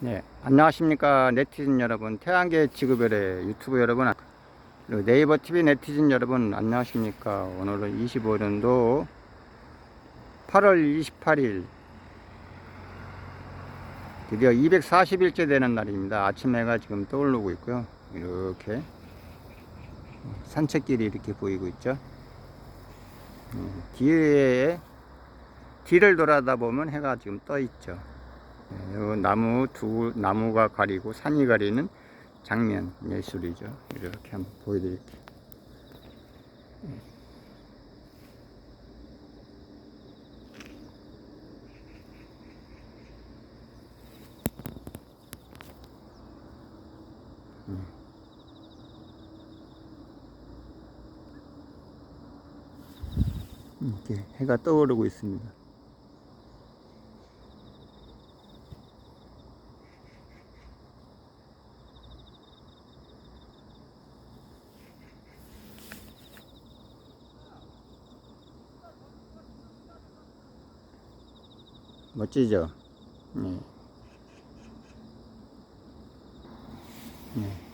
네, 안녕하십니까 네티즌 여러분, 태양계 지구별의 유튜브 여러분, 네이버 TV 네티즌 여러분, 안녕하십니까? 오늘은 25년도 8월 28일, 드디어 240일째 되는 날입니다. 아침 해가 지금 떠오르고 있고요. 이렇게 산책길이 이렇게 보이고 있죠. 음, 뒤에 뒤를 돌아다 보면 해가 지금 떠 있죠. 네, 요 나무 두 나무가 가리고 산이 가리는 장면 예술이죠. 이렇게 한번 보여드릴게요. 이렇게 해가 떠오르고 있습니다. 멋지죠? 네. 네.